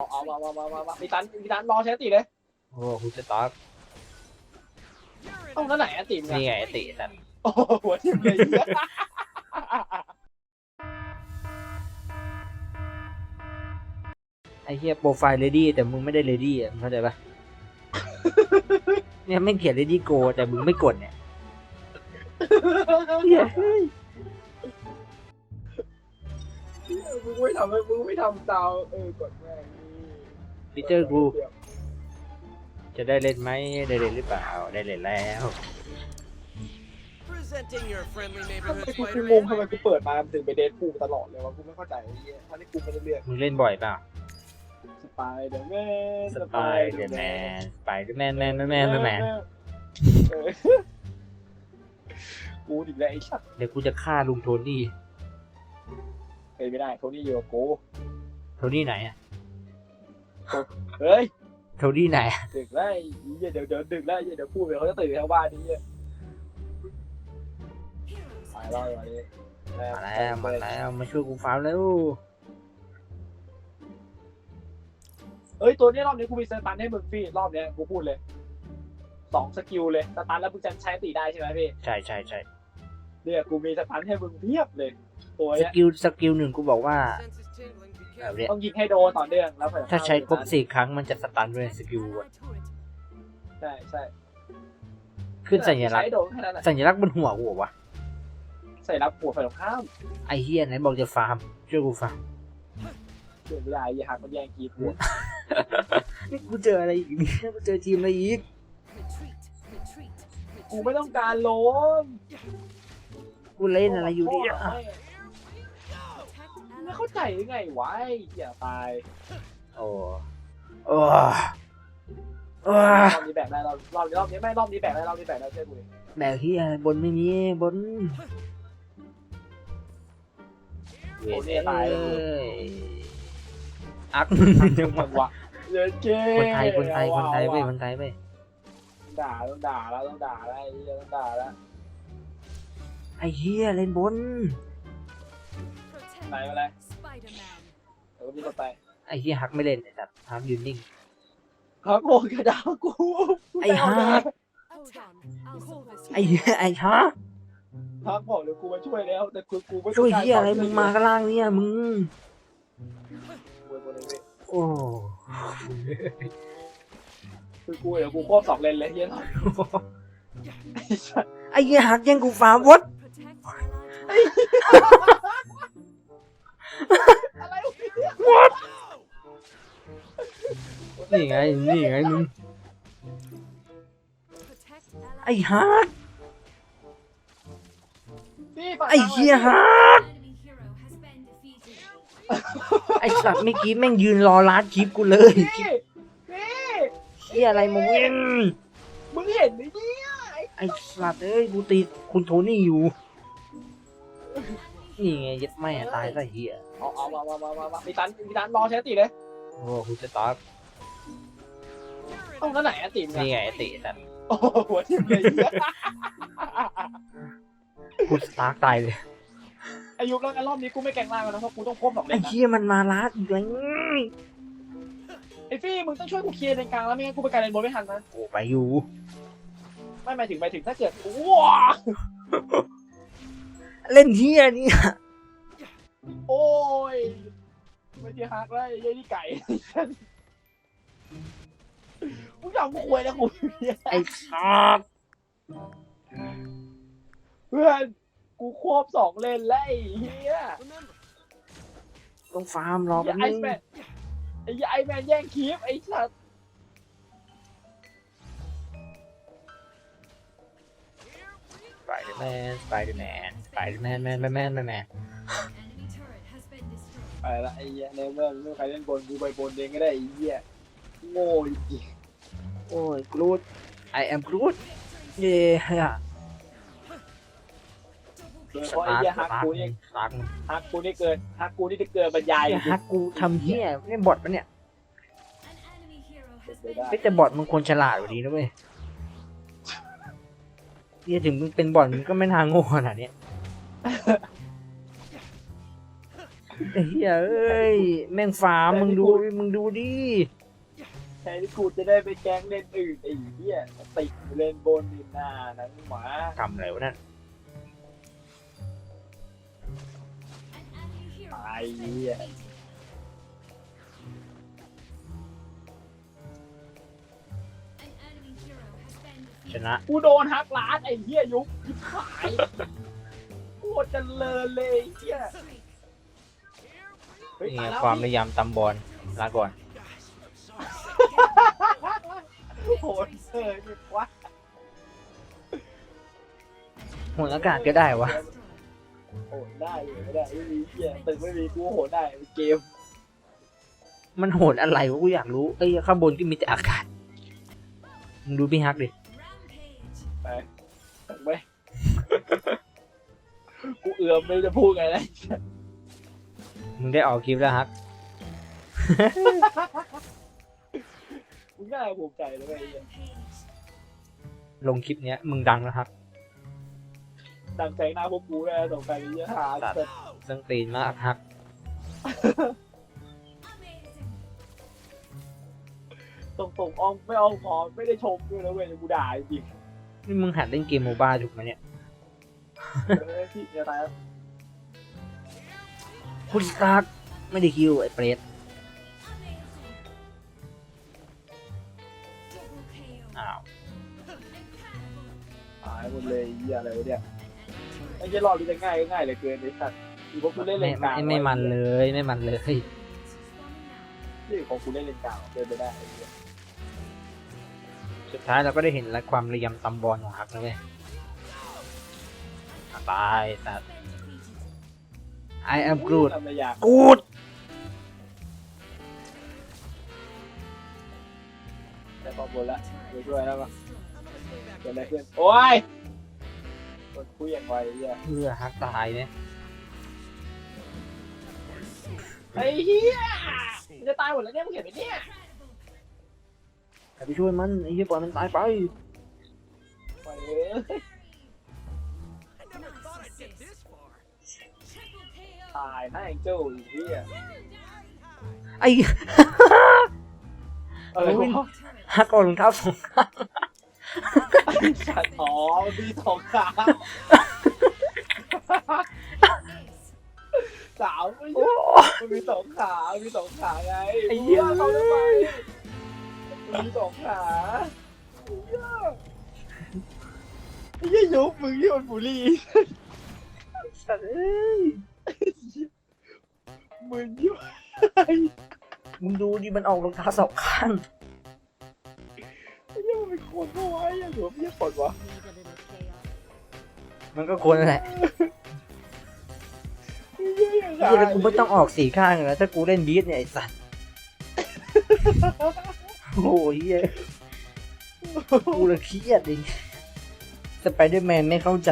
เอามามามามามามีตันมีตันรอใช้ติเลยโอ้คุณจะตอกต้องนั่นไหนอะติมนี่ไงไอ้ติสัตว์โอ้โหหัวทิ่มเลยเหี้ยไอ้เหี้ยโปรไฟล์เลดี้แต่มึงไม่ได้เลดี้อะมึงเข้าใจปะ เนี่ยไม่งเขียนเลดี้โกแต่มึงไม่กดเนี่ยเหี้ยมึงไม่ทำให้มึงไม่ทำดาวเออกดแม่ง นี่ปีเตอร์กู จะได้เล่นไหมได้เล่นหรือเปล่า ได้เล่นแล้ว Presenting your friendly ทำไม neighborhood กูกู spider งงทำไมกูเปิดมามันถึงไปเดทพูตลอดเลยวะกูไม่เข้าใจไอ้เหี้ยท่านี่กูไม่ได้เลือกมึงเล่นบ่อยเปล่าสไปเดอร์แมนสไปเดอร์แมนสไปเดอร์แมนแมนแมนแมนแมนแมนเออกูอีกแล้วไอ้สัตว์เดี๋ยวกูจะฆ่าลุงโทนี่เฮ้ยไม่ได้โทนี่อยู่กับกูโทนี่ไหนอะ เฮ้ยโทนี่ไหนดึกแล้วไอ้เหี้ยเดี๋ยวเดี๋ยวดึกแล้วไอ้เหี้ยเดี๋ยวพูดไปเขาจะตื่นทั้งบ้านนี่เหี้ยล้ววันนี้มาแล้วมาแล้วมาช่วยกูฟาร์มแล้วเอ้ยตัวนี้รอบนี้กูมีสตันให้มึงพี่รอบเนี้ยกูพูดเลยสองสกิลเลยสตันแล้วมึงจะใช้ตีได้ใช่ไหมพี่ใช่ใช่ใช่เนี่ยกูมีสตันให้มึงเพียบเลย ตัวสเนี้ยกิลสกิลหนึ่งกูบอกว่า แบบ careful. เนี้ยต้องยิงให้โดนต่อเนื่องแล้วเผื่อถ้าใช้ครบสี่ครั้งมันจะสตันด้วยสกิลอะใช่ใช่ขึ้นสัญลักษใช้ณ์โดนแค่นั้นแหละสัญลักษณ์บนหัวกูเหรอวะใส่รับหัวฝ่ายตรงข้ามไอ้เฮียไหนบอกจะฟาร์มช่วยกูฟาร์มเดี๋ยวไม่ได้ยี่หักมันแย่งกีบหัวนี่กูเจออะไรอีกเนี่ยกูเจอทีมอะไรอีกกูไม่ต้องการโลมกูเล่นอะไรอยู่เนี่ย ไม่เข้าใจยังไงวะไอ้เหี้ยตาย โอ้โอ้โอ้รอบนี้แบกได้รอบรอบรอบนี้ไม่รอบนี้แบกได้รอบนี้แบกได้เชื่อกูดิแบกเฮียบนไม่มีบนเวทเอ้ยอักจังหวะเยอะเจ้คนไทยคนไทยคนไทยเว้ยคนไทยเว้ยด่าต้องด่าแล้วต้องด่าแล้วไอ้เหี้ยต้องด่าแล้วไอ้เฮียเล่นบน ไหนอะไรเดี๋ยวมีต่อไปไอ้เฮียฮักไม่เล่นไอ้สัตว์ฮักยืนนิ่ง ฮักโมกระดากูไอ้ฮัก ไอ้เหี้ยไอ้ฮะฮักบอกเลยกูมาช่วยแล้ว แต่คือกูไม่ช่วยเฮียอะไรมึงมาข้างล่างเนี่ยมึง โอ้คือกูเดี๋ยวกูควบสองเลนเลยเฮียไอ้สัสไอ้เฮียฮักแย่งกูฟาร์มวดอะไร นี่ยนี่ไง นี่ไงมึง ไอ้ฮักพี่ฝั่งไอ้เฮียฮักไอ้สัตว์เมื่อกี้แม่งยืนรอร้านคลิปกูเลยพี่พี่เฮียอะไรมึงเว้นมึงเห็นไหมเนี่ยไอ้สัตว์เอ้ยกูตีคุณโทนี่อยู่ นี่ไงยัดแม่ตายซะเฮียเอาเอามามามามามามีตันมีตันรอใช้ติเลย โอ้คุณจะตอก ต้องนั่นไหนอะติมนี่ไงไอ้ติสัตว์โอ้โหหัวทิ่มเลยเหี้ยกูสตาร์กตายเลยอายุแล้วกันรอบนี้กูไม่แกงล่างแล้วนะเพราะกูต้องควบสองเลไอ้นนะเฮียมันมาร้านอีกแล้วไอ้ฟี่มึงต้องช่วยกูเคลียร์เลนกลางแล้วไม่งั้นกูไปการเลนบนไม่ทันนะโอ้ไปอยู่ไม่หมายถึงหมายถึงถ้าเกิดว้าเล่นเฮียนี่โอ้ยไม่ใช่ฮักแล้วไอ้เหี้ยนี่ไก่ มึงอยากกูควยแล้วกูเนี่ยไอ้สัตว์เพื่อนกูควบสองเลนแล้วไอ้เฮีย Remember, ต้องฟาร์มรอไอ้แป๊บไอนึงแมนไอ้ไอแมนแย่งคีฟไอ้สัตว์สไปเดอร์แมนสไปเดอร์แมนสไปเดอร์แมนแมนแมนแมนแมนแมนไปละไอ้เหี้ยในเมื่อไม่มีใครเล่นบนกูไปบนเองก็ได้ไอ้เหี้ย โง่จริงโอ้ยกรูด I am กรูดเย่ฮะโดยเฉสพาะไอ้ตาร์เหี้ยสฮักตาร์กูนี่สตาร์ฮักกูนี่เกินฮักกูนี่จะเกินบรรยายไอ้จริงฮักกูทำเฮียนี่บอทปะเนี่ยเป็นไปได้ไม่แต่บอทมึงควรฉลาดกว่านี้นะเว้ยเฮียถึงมึงเป็นบอทมึงก็ไม่ทางโง่ขนาดเนี้ยไอ้เหี้ยเอ้ยแม่งฟาร์มมึงดูดิมึงดูดิ แทนที่กูจะได้ไปแก๊งเล่นอื่นไอ้เหี้ยติดอยู่เล่นบนดินหน้านั้นหมาทำอะไรวะนั่นตายเหี้ยชนะกูโดนฮักล้านไอ้เหี้ยยุบยิบขายโคตรเจริญเลยไอ้เหี้ยเฮ้ยนี่ตายไงแล้วความนิยามตำบอลลาก่อน เลยมีวะหัวอากาศก็ได้วะโหดได้เลยไม่ได้ไม่มีเหี้ยตึกไม่มีกูโหดได้เกม มันโหดอะไรวะกูอยากรู้เอ้ยข้างบนก็มีแต่อากาศมึงดูพี่ฮักดิไปตึกไหมกูเอือมไม่รู้จะพูดไงเลยมึงได้ออกคลิปแล้วฮัก มึงน่าภูมิใจเลยไอ้เหี้ยลงคลิปเนี้ยมึงดังแล้วฮักดังแสงหน้าพวกกูเลยสงสัยเยอะหาสัตว์แต่เรื่องตีนมากฮักตรงตรงๆอ้อมไม่อ้อมพอไม่ได้ชมด้วยนะเว้ยกูด่าจริงนี่มึงหัดเล่นเกมโมบ้าถูกไหมเนี่ยๆเออพี่จะตายแล้วคุณซักไม่ได้คิวไอ้เปรตายหมดเลยเหี้ยอะไรวะเนี่ยไอ้เหี้ยรอบนี้จะง่ายก็ง่ายเหลยเกินไอ้สัตว์อีพวกกูเล่นเลไม่นกลางไม่ไม่มันเลยไม่มันเลยนี่ของกูเล่นเลนกลางเดินไปได้ไอ้เหี้ยสุดท้ายเราก็ได้เห็นและความระยำตำบอลของฮักนะเว้ยอะตายสัตว์ I am Groot ทำอะไรอย่าง กูดแต่พอบนละไปช่วยแล้วปะ เกิดอะไรขึ้นโอ้ยกดคุยอย่างไวไอ้เหี้ยเพื่อฮักตายเนี่ยไอ้เหี้ยมันจะตายหมดแล้วเนี่ยมึงเห็นไหมเนี่ยแต่ไปช่วยมันไอ้เหี้ยปล่อยมันตายไปไปเลย I never thought I'd get this far. ตายหน้าแองเจิลอีกเหี้ยไอ้ อะไรโอ้ยวะ ฮักก่อนรองเท้าสองข้าง สัตว์อ๋อมีสองขาสาวไม่ใช่มันมีสองขา มีสองขาไงไอ้เหี้ย เขาทำไมมันมีสองขาไอ้เหี้ยไอ้เหี้ยยุบมึงที่มันบูลลี่สัตว์เอ้ยมึงยุบมึงดูดิมันออกรองเท้าสองข้าง อ้เหี้ยมันเป็นคนเอาไว้อะหรือว่าไม่ใช่คนวะมันก็ควรแหละไอ้เหี้ยเหี้ยแล้วกูไม่ต้องออกสี่ข้างเลยนะถ้ากูเล่นบีทเนี่ยไอ้สัตว์ โอ้ยเหี้ยกูละเครียดดิสไปเดอร์แมนไม่เข้าใจ